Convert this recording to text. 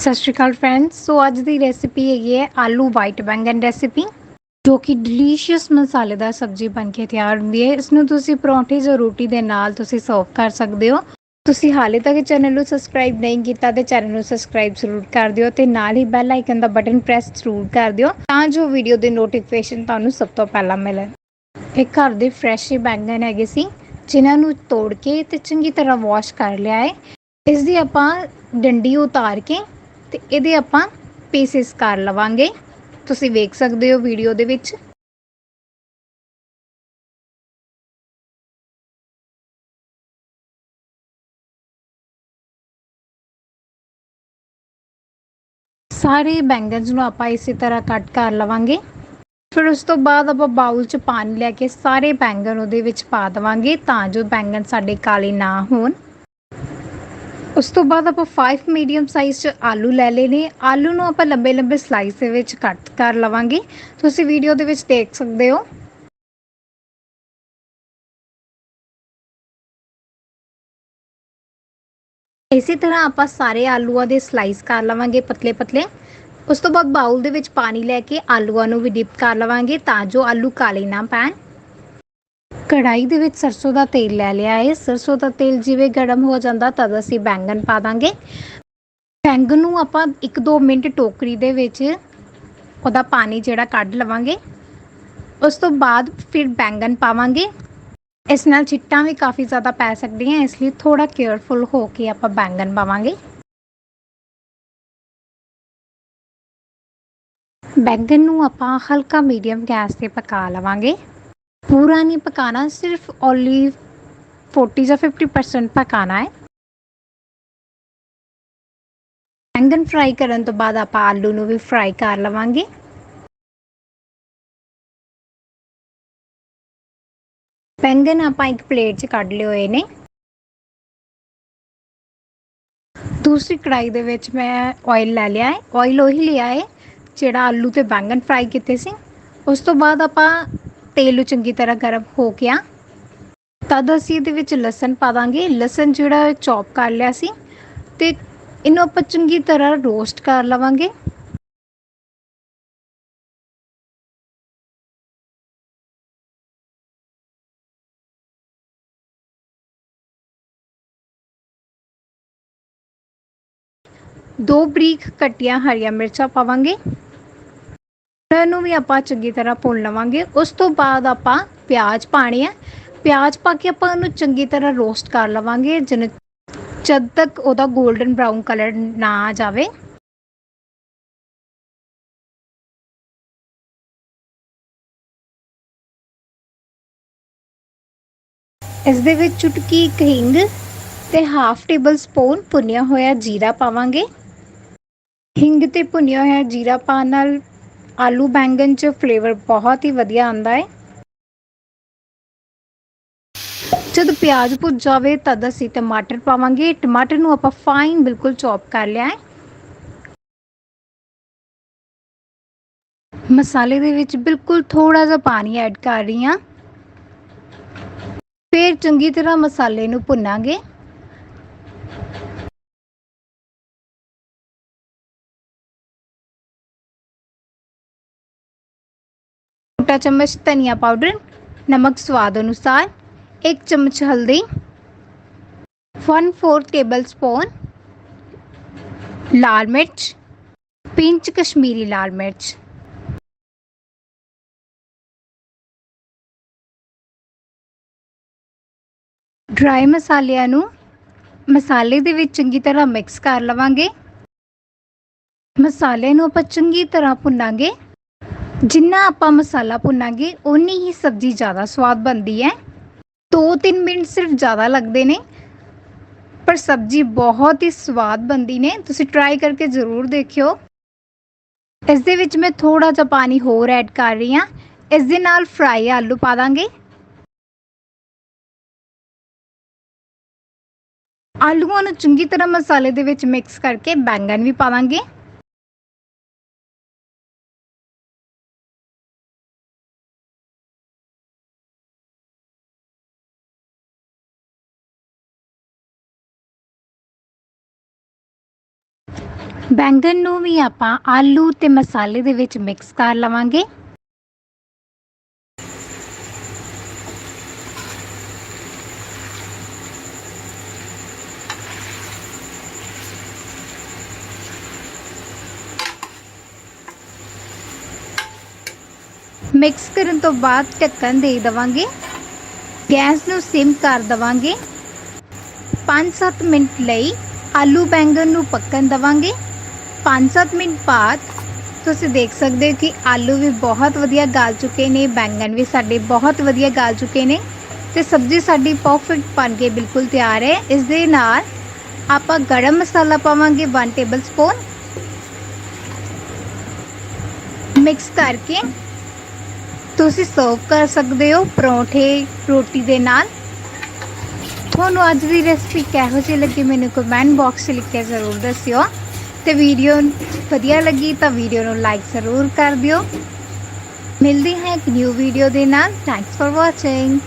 ਸਤਿ ਸ਼੍ਰੀ ਅਕਾਲ ਫਰੈਂਡਸ ਸੋ ਅੱਜ ਦੀ ਰੈਸਿਪੀ ਹੈਗੀ ਹੈ ਆਲੂ ਵਾਈਟ ਬੈਂਗਨ ਰੈਸਿਪੀ ਜੋ ਕਿ ਡਿਲੀਸ਼ੀਅਸ ਮਸਾਲੇਦਾਰ ਸਬਜ਼ੀ ਬਣ ਕੇ ਤਿਆਰ ਹੁੰਦੀ ਹੈ। ਇਸ ਨੂੰ ਤੁਸੀਂ ਪਰੌਂਠੇ ਜਾਂ ਰੋਟੀ ਦੇ ਨਾਲ ਤੁਸੀਂ ਸਰਵ ਕਰ ਸਕਦੇ ਹੋ। ਤੁਸੀਂ ਹਾਲੇ ਤੱਕ ਚੈਨਲ ਨੂੰ ਸਬਸਕ੍ਰਾਈਬ ਨਹੀਂ ਕੀਤਾ ਤੇ ਚੈਨਲ ਨੂੰ ਸਬਸਕ੍ਰਾਈਬ ਜ਼ਰੂਰ ਕਰ ਦਿਓ ਤੇ ਨਾਲ ਹੀ ਬੈਲ ਆਈਕਨ ਦਾ ਬਟਨ ਪ੍ਰੈਸ ਜ਼ਰੂਰ ਕਰ ਦਿਓ ਤਾਂ ਜੋ ਵੀਡੀਓ ਦੇ ਨੋਟੀਫਿਕੇਸ਼ਨ ਤੁਹਾਨੂੰ ਸਭ ਤੋਂ ਪਹਿਲਾਂ ਮਿਲਣ ਇਹ ਘਰ ਦੇ ਫਰੈਸ਼ ਬੈਂਗਨ ਹੈਗੇ ਸੀ, ਜਿਨ੍ਹਾਂ ਨੂੰ ਤੋੜ ਕੇ ਤੇ ਚੰਗੀ ਤਰ੍ਹਾਂ ਵਾਸ਼ ਕਰ ਲਿਆ ਹੈ। ਇਸ ਦੀ ਆਪਾਂ ਡੰਡੀ ਉਤਾਰ ਕੇ ਤੇ ਇਹਦੇ ਆਪਾਂ ਪੀਸਿਸ ਕਰ ਲਵਾਂਗੇ। ਤੁਸੀਂ ਵੇਖ ਸਕਦੇ ਹੋ ਵੀਡੀਓ ਦੇ ਵਿੱਚ। ਸਾਰੇ ਬੈਂਗਨਸ ਨੂੰ ਆਪਾਂ ਇਸੇ ਤਰ੍ਹਾਂ ਕੱਟ ਕਰ ਲਵਾਂਗੇ। ਫਿਰ ਉਸ ਤੋਂ ਬਾਅਦ ਆਪਾਂ ਬਾਉਲ 'ਚ ਪਾਣੀ ਲੈ ਕੇ ਸਾਰੇ ਬੈਂਗਨ ਉਹਦੇ ਵਿੱਚ ਪਾ ਦਵਾਂਗੇ ਤਾਂ ਜੋ ਬੈਂਗਨ ਸਾਡੇ ਕਾਲੇ ਨਾ ਹੋਣ। ਉਸ ਤੋਂ ਬਾਅਦ ਆਪਾਂ 5 ਮੀਡੀਅਮ ਸਾਈਜ਼ 'ਚ ਆਲੂ ਲੈ ਲਏ ਨੇ ਆਲੂ ਨੂੰ ਆਪਾਂ ਲੰਬੇ ਲੰਬੇ ਸਲਾਈਸ ਦੇ ਵਿੱਚ ਕੱਟ ਕਰ ਲਵਾਂਗੇ। ਤੁਸੀਂ ਵੀਡੀਓ ਦੇ ਵਿੱਚ ਦੇਖ ਸਕਦੇ ਹੋ। ਇਸੇ ਤਰ੍ਹਾਂ ਆਪਾਂ ਸਾਰੇ ਆਲੂਆਂ ਦੇ ਸਲਾਈਸ ਕਰ ਲਵਾਂਗੇ ਪਤਲੇ ਪਤਲੇ ਉਸ ਤੋਂ ਬਾਅਦ ਬਾਉਲ ਦੇ ਵਿੱਚ ਪਾਣੀ ਲੈ ਕੇ ਆਲੂਆਂ ਨੂੰ ਵੀ ਡਿਪ ਕਰ ਲਵਾਂਗੇ ਤਾਂ ਜੋ ਆਲੂ ਕਾਲੇ ਨਾ ਪੈਣ। ਕੜਾਈ ਦੇ ਵਿੱਚ ਸਰਸੋਂ ਦਾ ਤੇਲ ਲੈ ਲਿਆ ਹੈ। ਸਰਸੋਂ ਦਾ ਤੇਲ ਜਿਵੇਂ ਗਰਮ ਹੋ ਜਾਂਦਾ, ਤਦ ਅਸੀਂ ਬੈਂਗਣ ਪਾ ਦਾਂਗੇ। ਬੈਂਗਨ ਨੂੰ ਆਪਾਂ 1-2 ਮਿੰਟ ਟੋਕਰੀ ਦੇ ਵਿੱਚ ਉਹਦਾ ਪਾਣੀ ਜਿਹੜਾ ਕੱਢ ਲਵਾਂਗੇ। ਉਸ ਤੋਂ ਬਾਅਦ ਫਿਰ ਬੈਂਗਣ ਪਾਵਾਂਗੇ। ਇਸ ਨਾਲ ਛਿੱਟਾਂ ਵੀ ਕਾਫੀ ਜ਼ਿਆਦਾ ਪੈ ਸਕਦੀਆਂ, ਇਸ ਲਈ ਥੋੜਾ ਕੇਅਰਫੁਲ ਹੋ ਕੇ ਆਪਾਂ ਬੈਂਗਣ ਪਾਵਾਂਗੇ। ਬੈਂਗਣ ਨੂੰ ਆਪਾਂ ਹਲਕਾ ਮੀਡੀਅਮ ਗੈਸ ਤੇ ਪਕਾ ਲਵਾਂਗੇ। ਪੂਰਾ ਨਹੀਂ ਪਕਾਣਾ ਸਿਰਫ ਓਨਲੀ 40 ਜਾਂ 50% ਪਕਾਣਾ ਹੈ ਬੈਂਗਨ ਫਰਾਈ ਕਰਨ ਤੋਂ ਬਾਅਦ ਆਪਾਂ ਆਲੂ ਨੂੰ ਵੀ ਫਰਾਈ ਕਰ ਲਵਾਂਗੇ ਬੈਂਗਨ ਆਪਾਂ ਇੱਕ ਪਲੇਟ 'ਚ ਕੱਢ ਲਏ ਹੋਏ ਨੇ ਦੂਸਰੀ ਕੜਾਈ ਦੇ ਵਿੱਚ ਮੈਂ ਆਇਲ ਲੈ ਲਿਆ ਹੈ ਆਇਲ ਉਹੀ ਲਿਆ ਹੈ ਜਿਹੜਾ ਆਲੂ ਤੇ ਬੈਂਗਨ ਫਰਾਈ ਕੀਤੇ ਸੀ ਉਸ ਤੋਂ ਬਾਅਦ ਆਪਾਂ ਤੇਲ ਨੂੰ ਚੰਗੀ ਤਰ੍ਹਾਂ ਗਰਮ ਹੋ ਗਿਆ। ਤਦ ਅਸੀਂ ਇਹਦੇ ਵਿੱਚ ਲਸਣ ਪਾ ਦਾਂਗੇ। ਲਸਣ ਜਿਹੜਾ ਚੌਪ ਕਰ ਲਿਆ ਸੀ ਤੇ ਇਹਨੂੰ ਆਪਾਂ ਚੰਗੀ ਤਰ੍ਹਾਂ ਰੋਸਟ ਕਰ ਲਵਾਂਗੇ। ਦੋ ਬਰੀਕ ਕੱਟੀਆਂ ਹਰੀਆਂ ਮਿਰਚਾਂ ਪਾਵਾਂਗੇ। ਇਹਨਾਂ ਨੂੰ ਵੀ ਆਪਾਂ ਚੰਗੀ ਤਰ੍ਹਾਂ ਭੁੰਨ ਲਵਾਂਗੇ। ਉਸ ਤੋਂ ਬਾਅਦ ਆਪਾਂ ਪਿਆਜ਼ ਪਾਣੇ ਆ। ਪਿਆਜ਼ ਪਾ ਕੇ ਆਪਾਂ ਉਹਨੂੰ ਚੰਗੀ ਤਰ੍ਹਾਂ ਰੋਸਟ ਕਰ ਲਵਾਂਗੇ। ਜਨ ਜਦ ਤੱਕ ਉਹਦਾ 골ਡਨ ਬ੍ਰਾਊਨ ਕਲਰ ਨਾ ਆ ਜਾਵੇ। ਇਸ ਦੇ ਵਿੱਚ ਚੁਟਕੀ ਇੱਕ ਹਿੰਗ ਤੇ ਹਾਫ ਟੇਬਲ ਸਪੂਨ ਭੁੰਨਿਆ ਹੋਇਆ ਜੀਰਾ ਪਾਵਾਂਗੇ। ਹਿੰਗ ਤੇ ਭੁੰਨਿਆ ਹੋਇਆ ਜੀਰਾ ਪਾਣ ਨਾਲ ਆਲੂ ਬੈਂਗਨ ਚ ਫਲੇਵਰ ਬਹੁਤ ਹੀ ਵਧੀਆ ਆਉਂਦਾ ਹੈ ਜਦ ਪਿਆਜ਼ ਭੁੱਜ ਜਾਵੇ ਤਦ ਅਸੀਂ ਟਮਾਟਰ ਪਾਵਾਂਗੇ। ਟਮਾਟਰ ਨੂੰ ਆਪਾਂ ਫਾਈਨ ਬਿਲਕੁਲ ਚੌਪ ਕਰ ਲਿਆ ਹੈ ਮਸਾਲੇ ਦੇ ਵਿੱਚ ਬਿਲਕੁਲ ਥੋੜਾ ਜਿਹਾ ਪਾਣੀ ਐਡ ਕਰ ਰਹੀ ਹਾਂ ਫਿਰ ਚੰਗੀ ਤਰ੍ਹਾਂ ਮਸਾਲੇ ਨੂੰ ਭੁੰਨਾਂਗੇ। छोटा चम्मच धनिया पाउडर नमक स्वाद अनुसार एक चम्मच हल्दी वन फोर्थ टेबल स्पून लाल मिर्च पिंच कश्मीरी लाल मिर्च ਡਰਾਈ ਮਸਾਲਿਆਂ ਨੂੰ ਮਸਾਲੇ ਦੇ ਵਿੱਚ ਚੰਗੀ ਤਰ੍ਹਾਂ ਮਿਕਸ ਕਰ ਲਵਾਂਗੇ ਮਸਾਲੇ ਨੂੰ ਆਪਾਂ ਚੰਗੀ ਤਰ੍ਹਾਂ ਭੁੰਨਾਂਗੇ ਜਿੰਨਾ ਆਪਾਂ ਮਸਾਲਾ ਭੁੰਨਾਂਗੇ, ਓਨੀ ਹੀ ਸਬਜ਼ੀ ਜ਼ਿਆਦਾ ਸਵਾਦ ਬਣਦੀ ਹੈ। 2-3 ਮਿੰਟ ਸਿਰਫ ਜ਼ਿਆਦਾ ਲੱਗਦੇ ਨੇ, ਪਰ ਸਬਜ਼ੀ ਬਹੁਤ ਹੀ ਸਵਾਦ ਬਣਦੀ ਨੇ। ਤੁਸੀਂ ਟਰਾਈ ਕਰਕੇ ਜ਼ਰੂਰ ਦੇਖਿਓ। ਇਸ ਦੇ ਵਿੱਚ ਮੈਂ ਥੋੜਾ ਜਿਹਾ ਪਾਣੀ ਹੋਰ ਐਡ ਕਰ ਰਹੀ ਹਾਂ। ਇਸ ਦੇ ਨਾਲ ਫਰਾਈ ਆਲੂ ਪਾ ਦਾਂਗੇ। ਆਲੂਆਂ ਨੂੰ ਚੰਗੀ ਤਰ੍ਹਾਂ ਮਸਾਲੇ ਦੇ ਵਿੱਚ ਮਿਕਸ ਕਰਕੇ ਬੈਂਗਣ ਵੀ ਪਾਵਾਂਗੇ ਬੈਂਗਣ ਨੂੰ ਵੀ ਆਪਾਂ ਆਲੂ ਤੇ ਮਸਾਲੇ ਦੇ ਵਿੱਚ ਮਿਕਸ ਕਰ ਲਵਾਂਗੇ। ਮਿਕਸ ਕਰਨ ਤੋਂ ਬਾਅਦ ਢੱਕਣ ਦੇ ਦਵਾਂਗੇ। ਗੈਸ ਨੂੰ ਸਿਮ ਕਰ ਦਵਾਂਗੇ। 5-7 ਮਿੰਟ ਲਈ ਆਲੂ ਬੈਂਗਣ ਨੂੰ ਪੱਕਣ ਦਵਾਂਗੇ। 5-7 ਮਿੰਟ ਬਾਅਦ ਤੁਸੀਂ ਦੇਖ ਸਕਦੇ ਹੋ ਕਿ ਆਲੂ ਵੀ ਬਹੁਤ ਵਧੀਆ ਗਲ ਚੁੱਕੇ ਨੇ, ਬੈਂਗਣ ਵੀ ਸਾਡੇ ਬਹੁਤ ਵਧੀਆ ਗਲ ਚੁੱਕੇ ਨੇ ਤੇ ਸਬਜ਼ੀ ਸਾਡੀ ਪਰਫੈਕਟ ਬਣ ਕੇ ਬਿਲਕੁਲ ਤਿਆਰ ਹੈ। ਇਸ ਦੇ ਨਾਲ ਆਪਾਂ ਗਰਮ ਮਸਾਲਾ ਪਾਵਾਂਗੇ 1 ਟੇਬਲ ਸਪੂਨ ਮਿਕਸ ਕਰਕੇ ਤੁਸੀਂ ਸਰਵ ਕਰ ਸਕਦੇ ਹੋ ਪਰੌਂਠੇ ਰੋਟੀ ਦੇ ਨਾਲ। ਤੁਹਾਨੂੰ ਅੱਜ ਦੀ ਰੈਸਪੀ ਕਿਹੋ ਜਿਹੀ ਲੱਗੀ ਮੈਨੂੰ ਕਮੈਂਟ ਬਾਕਸ 'ਚ ਲਿਖ ਕੇ ਜ਼ਰੂਰ ਦੱਸਿਓ। ਤੇ ਵੀਡੀਓ ਵਧੀਆ ਲੱਗੀ ਤਾਂ ਵੀਡੀਓ ਨੂੰ ਲਾਈਕ ਜ਼ਰੂਰ ਕਰ ਦਿਓ। ਮਿਲਦੀ ਹੈ ਇੱਕ ਨਿਊ ਵੀਡੀਓ ਦੇ ਨਾਲ। Thanks for watching